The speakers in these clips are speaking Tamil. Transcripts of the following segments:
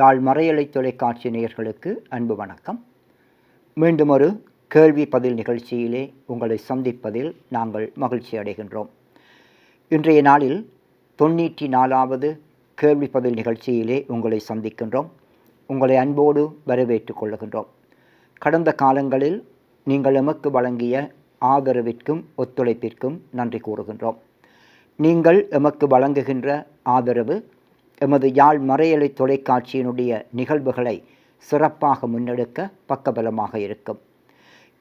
யாழ் மறையலை தொலைக்காட்சி நேயர்களுக்கு அன்பு வணக்கம். மீண்டும் ஒரு கேள்வி பதில் நிகழ்ச்சியிலே உங்களை சந்திப்பதில் நாங்கள் மகிழ்ச்சி அடைகின்றோம். இன்றைய நாளில் தொண்ணூற்றி நாலாவது கேள்வி பதில் நிகழ்ச்சியிலே உங்களை சந்திக்கின்றோம். உங்களை அன்போடு வரவேற்றுக் கொள்ளுகின்றோம் கடந்த காலங்களில் நீங்கள் எமக்கு வழங்கிய ஆதரவிற்கும் ஒத்துழைப்பிற்கும் நன்றி கூறுகின்றோம். நீங்கள் எமக்கு வழங்குகின்ற ஆதரவு எமது யாழ் மறையலை தொலைக்காட்சியினுடைய நிகழ்வுகளை சிறப்பாக முன்னெடுக்க பக்கபலமாக இருக்கும்.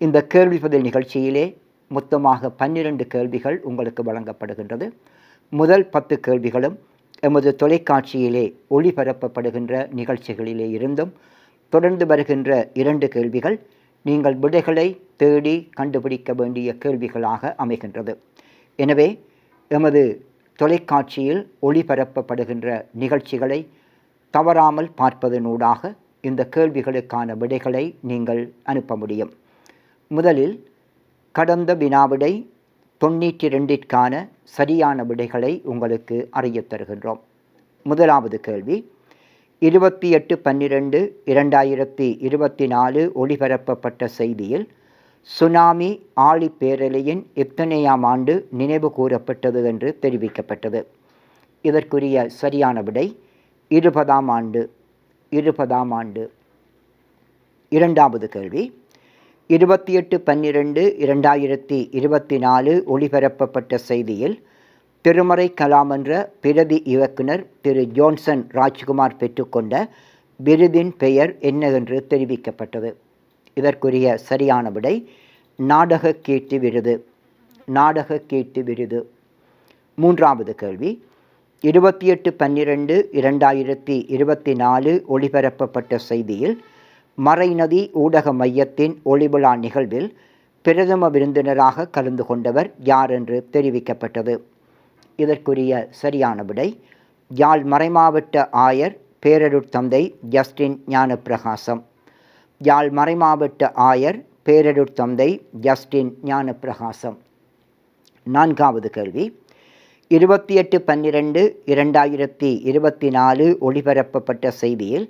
இந்த கேள்வி பதில் நிகழ்ச்சியிலே மொத்தமாக பன்னிரண்டு கேள்விகள் உங்களுக்கு வழங்கப்படுகின்றது. முதல் பத்து கேள்விகளும் எமது தொலைக்காட்சியிலே ஒளிபரப்பப்படுகின்ற நிகழ்ச்சிகளிலே இருந்தும் தொடர்ந்து வருகின்ற இரண்டு கேள்விகள் நீங்கள் விடைகளை தேடி கண்டுபிடிக்க வேண்டிய கேள்விகளாக அமைகின்றது. எனவே எமது தொலைக்காட்சியில் ஒளிபரப்பப்படுகின்ற நிகழ்ச்சிகளை தவறாமல் பார்ப்பதனூடாக இந்த கேள்விகளுக்கான விடைகளை நீங்கள் அனுப்ப முடியும். முதலில் கடந்த வினாவிடை தொண்ணூற்றி ரெண்டிற்கான சரியான விடைகளை உங்களுக்கு அறியத் தருகின்றோம். முதலாவது கேள்வி இருபத்தி எட்டு பன்னிரெண்டு இரண்டாயிரத்தி இருபத்தி நாலு ஒளிபரப்பப்பட்ட செய்தியில் சுனாமி ஆழி பேரலையின் எத்தனையாம் ஆண்டு நினைவு கூறப்பட்டது என்று தெரிவிக்கப்பட்டது. இதற்குரிய சரியான விடை இருபதாம் ஆண்டு இருபதாம் ஆண்டு. இரண்டாவது கேள்வி. இருபத்தி எட்டு பன்னிரெண்டு இரண்டாயிரத்தி இருபத்தி நாலு ஒளிபரப்பப்பட்ட செய்தியில் திருமறை கலாம் என்ற பிரதி இயக்குனர் திரு ஜோன்சன் ராஜ்குமார் பெற்றுக்கொண்ட விருதின் பெயர் என்ன என்று தெரிவிக்கப்பட்டது. இதற்குரிய சரியான விடை நாடக கீர்த்தி விருது. நாடக கீர்த்தி விருது. மூன்றாவது கேள்வி. இருபத்தி எட்டு பன்னிரெண்டு இரண்டாயிரத்தி இருபத்தி நாலு ஒளிபரப்பப்பட்ட செய்தியில் மறைநதி ஊடக மையத்தின் ஒளிவிழா நிகழ்வில் பிரதம விருந்தினராக கலந்து கொண்டவர் யார் என்று தெரிவிக்கப்பட்டது. இதற்குரிய சரியான விடை யாழ் மறைமாவட்ட ஆயர் பேரருட் தந்தை ஜஸ்டின் ஞானப்பிரகாசம். யாழ் மறைமாவட்ட ஆயர் பேரருட் தந்தை ஜஸ்டின் ஞானப்பிரகாசம். நான்காவது கேள்வி. இருபத்தி எட்டு பன்னிரெண்டு இரண்டாயிரத்தி இருபத்தி நாலு ஒளிபரப்பப்பட்ட செய்தியில்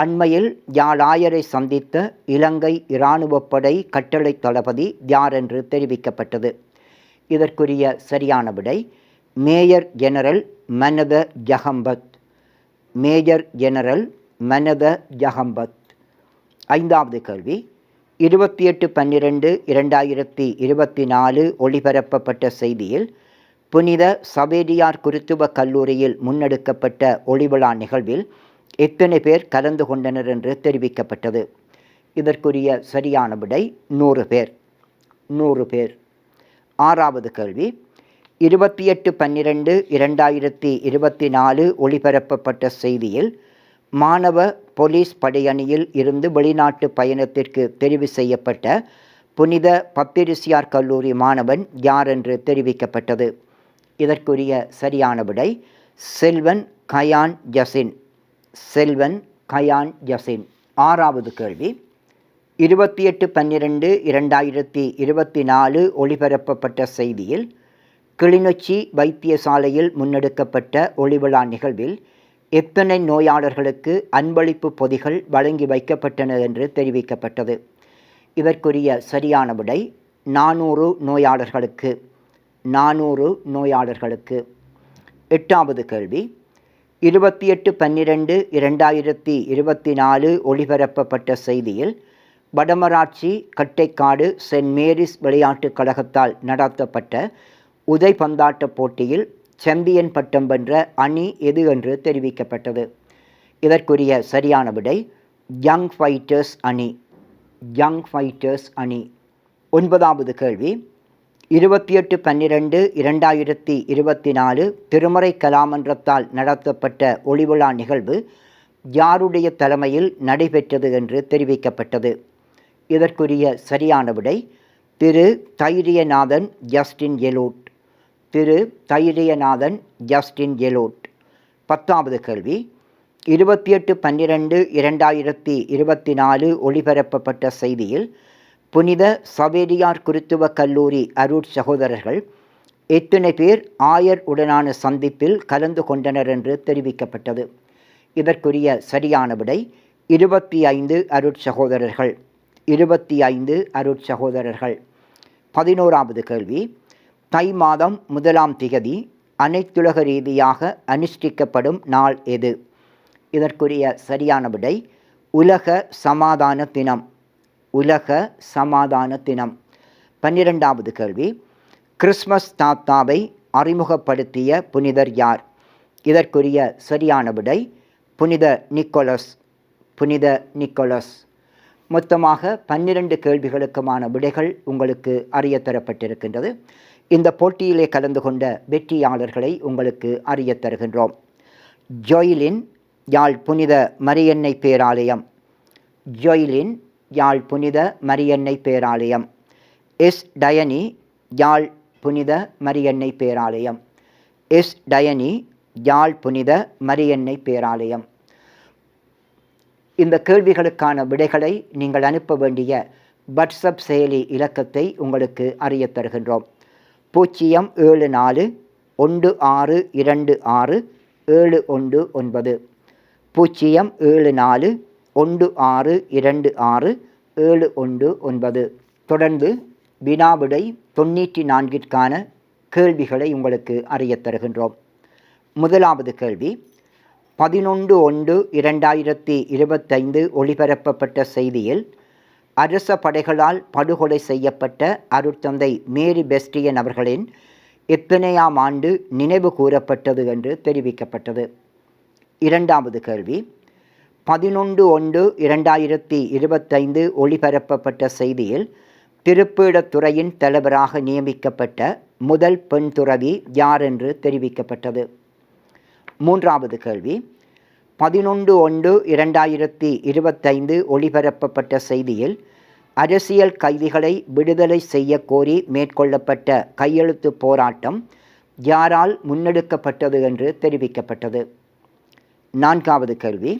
அண்மையில் யாழாயரை சந்தித்த இலங்கை இராணுவப்படை கட்டளை தளபதி யார் என்று தெரிவிக்கப்பட்டது. இதற்குரிய சரியான விடை மேயர் ஜெனரல் மனத ஜஹம்பத் மேஜர் ஜெனரல் மனத ஜஹம்பத் ஐந்தாவது கேள்வி. இருபத்தி எட்டு பன்னிரெண்டு இரண்டாயிரத்தி இருபத்தி நாலு ஒளிபரப்பப்பட்ட செய்தியில் புனித சவேரியார் குருத்துவ கல்லூரியில் முன்னெடுக்கப்பட்ட ஒளிவிழா நிகழ்வில் எத்தனை பேர் கலந்து கொண்டனர் என்று தெரிவிக்கப்பட்டது. இதற்குரிய சரியான விடை நூறு பேர். நூறு பேர். ஆறாவது கேள்வி. இருபத்தி எட்டு பன்னிரெண்டு இரண்டாயிரத்தி இருபத்தி நாலு ஒளிபரப்பப்பட்ட செய்தியில் மாணவ போலீஸ் படையணியில் இருந்து வெளிநாட்டு பயணத்திற்கு தெரிவு செய்யப்பட்ட புனித பப்பிரிசியார் கல்லூரி மாணவன் யார் என்று தெரிவிக்கப்பட்டது? இதற்குரிய சரியான விடை செல்வன் கயான் ஜசின். செல்வன் கயான் ஜசின். ஆறாவது கேள்வி. இருபத்தி எட்டு பன்னிரெண்டு இரண்டாயிரத்தி இருபத்தி நாலு ஒளிபரப்பப்பட்ட செய்தியில் கிளிநொச்சி வைத்தியசாலையில் முன்னெடுக்கப்பட்ட ஒளிவிழா நிகழ்வில் எத்தனை நோயாளர்களுக்கு அன்பளிப்பு பொதிகள் வழங்கி வைக்கப்பட்டன என்று தெரிவிக்கப்பட்டது. இதற்குரிய சரியான விடை நானூறு நோயாளர்களுக்கு நானூறு நோயாளர்களுக்கு. எட்டாவது கேள்வி. இருபத்தி எட்டு பன்னிரெண்டு இரண்டாயிரத்தி இருபத்தி நாலு ஒளிபரப்பப்பட்ட செய்தியில் வடமராட்சி கட்டைக்காடு சென்ட் மேரிஸ் விளையாட்டுக் கழகத்தால் நடத்தப்பட்ட உதைபந்தாட்ட போட்டியில் சாம்பியன் பட்டம் வென்ற அணி எது என்று தெரிவிக்கப்பட்டது. இதற்குரிய சரியான விடை யங் ஃபைட்டர்ஸ் அணி. யங் ஃபைட்டர்ஸ் அணி. ஒன்பதாவது கேள்வி. இருபத்தி எட்டு பன்னிரெண்டு இரண்டாயிரத்தி இருபத்தி நாலு திருமறை கலாமன்றத்தால் நடத்தப்பட்ட ஒளிவிழா நிகழ்வு யாருடைய தலைமையில் நடைபெற்றது என்று தெரிவிக்கப்பட்டது. இதற்குரிய சரியான விடை திரு தைரியநாதன் ஜஸ்டின் எலோட். திரு தைரியநாதன் ஜஸ்டின் ஜெலோட் பத்தாவது கேள்வி. இருபத்தி எட்டு பன்னிரெண்டு இரண்டாயிரத்தி இருபத்தி நாலு ஒளிபரப்பப்பட்ட செய்தியில் புனித சவேரியார் குருத்துவ கல்லூரி அருட் சகோதரர்கள் எத்தனை பேர் ஆயர் உடனான சந்திப்பில் கலந்து கொண்டனர் என்று தெரிவிக்கப்பட்டது. இதற்குரிய சரியான விடை இருபத்தி ஐந்து அருட்சகோதரர்கள் இருபத்தி ஐந்து அருட்சகோதரர்கள் பதினோராவது கேள்வி. தை மாதம் முதலாம் திகதி அனைத்துலக ரீதியாக அனுஷ்டிக்கப்படும் நாள் எது? இதற்குரிய சரியான விடை உலக சமாதான தினம். உலக சமாதான தினம். பன்னிரெண்டாவது கேள்வி. கிறிஸ்மஸ் தாத்தாவை அறிமுகப்படுத்திய புனிதர் யார்? இதற்குரிய சரியான விடை புனித நிக்கோலஸ். புனித நிக்கோலஸ். மொத்தமாக பன்னிரண்டு கேள்விகளுக்குமான விடைகள் உங்களுக்கு அறியத்தரப்பட்டிருக்கின்றது இந்த போட்டியிலே கலந்து கொண்ட வெற்றியாளர்களை உங்களுக்கு அறியத் தருகின்றோம். ஜொய்லின் யாழ் புனித மரியன்னை பேராலயம். ஜொய்லின் யாழ் புனித மரியன்னை பேராலயம். எஸ். டயனி யாழ் புனித மரியன்னை பேராலயம். எஸ். டயனி யாழ் புனித மரியன்னை பேராலயம். இந்த கேள்விகளுக்கான விடைகளை நீங்கள் அனுப்ப வேண்டிய வாட்ஸ்அப் செயலி இலக்கத்தை உங்களுக்கு அறியத் தருகின்றோம். பூஜ்ஜியம் ஏழு நாலு ஒன்று ஆறு இரண்டு ஆறு ஏழு ஒன்று ஒன்பது. பூஜ்ஜியம் ஏழு நாலு ஒன்று ஆறு இரண்டு ஆறு ஏழு ஒன்று ஒன்பது. தொடர்ந்து வினாவிடை தொண்ணூற்றி நான்கிற்கான கேள்விகளை உங்களுக்கு அறிய தருகின்றோம். முதலாவது கேள்வி பதினொன்று ஒன்று இரண்டாயிரத்தி இருபத்தைந்து ஒளிபரப்பப்பட்ட செய்தியில் அரச படைகளால் படுகொலை செய்யப்பட்ட அருட்தந்தை மேரி பெஸ்டியன் அவர்களின் எத்தனையாம் ஆண்டு நினைவு கூறப்பட்டது என்று தெரிவிக்கப்பட்டது. இரண்டாவது கேள்வி. பதினொன்று ஒன்று இரண்டாயிரத்தி இருபத்தைந்து ஒளிபரப்பப்பட்ட செய்தியில் திருப்பீடத்துறையின் தலைவராக நியமிக்கப்பட்ட முதல் பெண் துறவி யார் என்று தெரிவிக்கப்பட்டது. மூன்றாவது கேள்வி. பதினொன்று ஒன்று இரண்டாயிரத்தி இருபத்தைந்து ஒளிபரப்பப்பட்ட செய்தியில் அரசியல் கைதிகளை விடுதலை செய்ய கோரி மேற்கொள்ளப்பட்ட கையெழுத்து போராட்டம் யாரால் முன்னெடுக்கப்பட்டது என்று தெரிவிக்கப்பட்டது. நான்காவது கேள்வி.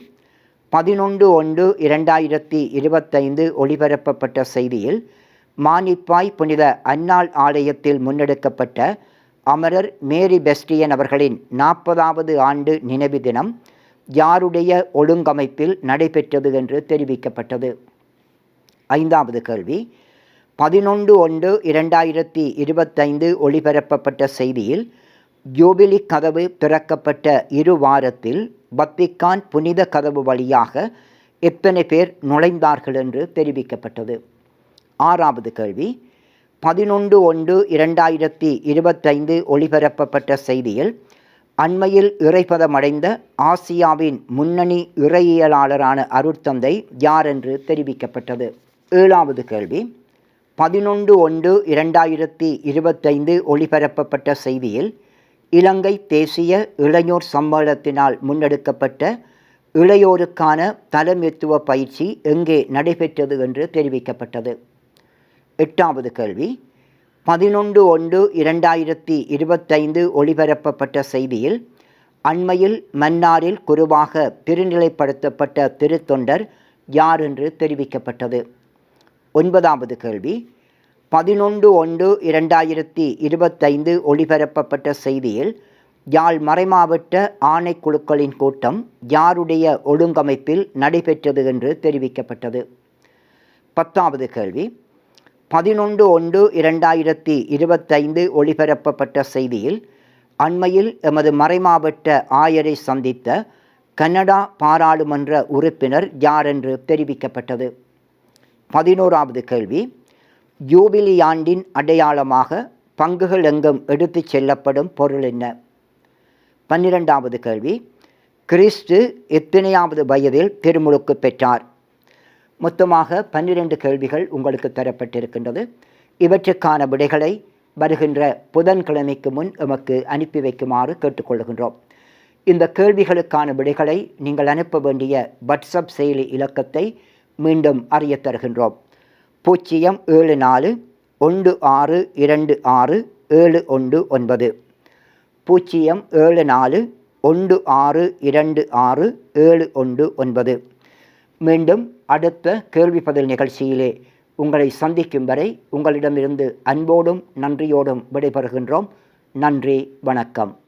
பதினொன்று ஒன்று இரண்டாயிரத்தி இருபத்தைந்து ஒளிபரப்பப்பட்ட செய்தியில் மானிப்பாய் புனித அன்னாள் ஆலயத்தில் முன்னெடுக்கப்பட்ட அமரர் மேரி பெஸ்டியன் அவர்களின் நாற்பதாவது ஆண்டு நினைவு தினம் யாருடைய ஒழுங்கமைப்பில் நடைபெற்றது என்று தெரிவிக்கப்பட்டது? ஐந்தாவது கேள்வி. பதினொன்று ஒன்று இரண்டாயிரத்தி இருபத்தைந்து ஒளிபரப்பப்பட்ட செய்தியில் ஜூபிலி கதவு திறக்கப்பட்ட இரு வாரத்தில் பத்திக்கான் புனித கதவு வழியாக எத்தனை பேர் நுழைந்தார்கள் என்று தெரிவிக்கப்பட்டது? ஆறாவது கேள்வி. பதினொன்று ஒன்று இரண்டாயிரத்தி இருபத்தைந்து ஒளிபரப்பப்பட்ட செய்தியில் அண்மையில் இறைப்பதமடைந்த ஆசியாவின் முன்னணி இறையியலாளரான அருட்தந்தை யார் என்று தெரிவிக்கப்பட்டது? ஏழாவது கேள்வி. பதினொன்று ஒன்று இரண்டாயிரத்தி இருபத்தைந்து ஒளிபரப்பப்பட்ட செய்தியில் இலங்கை தேசிய இளையோர் சம்மேளத்தினால் முன்னெடுக்கப்பட்ட இளையோருக்கான தலைமைத்துவ பயிற்சி எங்கே நடைபெற்றது என்று தெரிவிக்கப்பட்டது? எட்டாவது கேள்வி. பதினொன்று ஒன்று இரண்டாயிரத்தி இருபத்தைந்து ஒளிபரப்பப்பட்ட செய்தியில் அண்மையில் மன்னாரில் குருவாக திருநிலைப்படுத்தப்பட்ட திருத்தொண்டர் யார் என்று தெரிவிக்கப்பட்டது? ஒன்பதாவது கேள்வி. பதினொன்று ஒன்று இரண்டாயிரத்தி இருபத்தைந்து ஒளிபரப்பப்பட்ட செய்தியில் யாழ் மறைமாவட்ட ஆணைக்குழுக்களின் கூட்டம் யாருடைய ஒழுங்கமைப்பில் நடைபெற்றது என்று தெரிவிக்கப்பட்டது? பத்தாவது கேள்வி. பதினொன்று ஒன்று இரண்டாயிரத்தி இருபத்தைந்து ஒளிபரப்பப்பட்ட செய்தியில் அண்மையில் எமது மறைமாவட்ட ஆயரை சந்தித்த கனடா பாராளுமன்ற உறுப்பினர் யார் என்று தெரிவிக்கப்பட்டது. பதினோராவது கேள்வி. ஜூபிலி ஆண்டின் அடையாளமாக பங்குகள் எங்கும் எடுத்துச் செல்லப்படும் பொருள் என்ன? பன்னிரெண்டாவது கேள்வி. கிறிஸ்து எத்தனையாவது வயதில் திருமுழுக்கு பெற்றார்? மொத்தமாக பன்னிரண்டு கேள்விகள் உங்களுக்கு தரப்பட்டிருக்கின்றது. இவற்றுக்கான விடைகளை வருகின்ற புதன்கிழமைக்கு முன் எமக்கு அனுப்பி வைக்குமாறு கேட்டுக்கொள்கின்றோம். இந்த கேள்விகளுக்கான விடைகளை நீங்கள் அனுப்ப வேண்டிய வாட்ஸ்அப் செயலி இலக்கத்தை மீண்டும் அறிய தருகின்றோம். பூஜ்ஜியம் ஏழு நாலு ஒன்று ஆறு இரண்டு ஆறு ஏழு ஒன்று ஒன்பது. பூஜ்ஜியம் ஏழு நாலு ஒன்று ஆறு இரண்டு ஆறு ஏழு ஒன்று ஒன்பது. மீண்டும் அடுத்த கேள்வி பதில் நிகழ்ச்சியிலே உங்களை சந்திக்கும் வரை உங்களிடமிருந்து அன்போடும் நன்றியோடும் விடைபெறுகின்றோம். நன்றி வணக்கம்.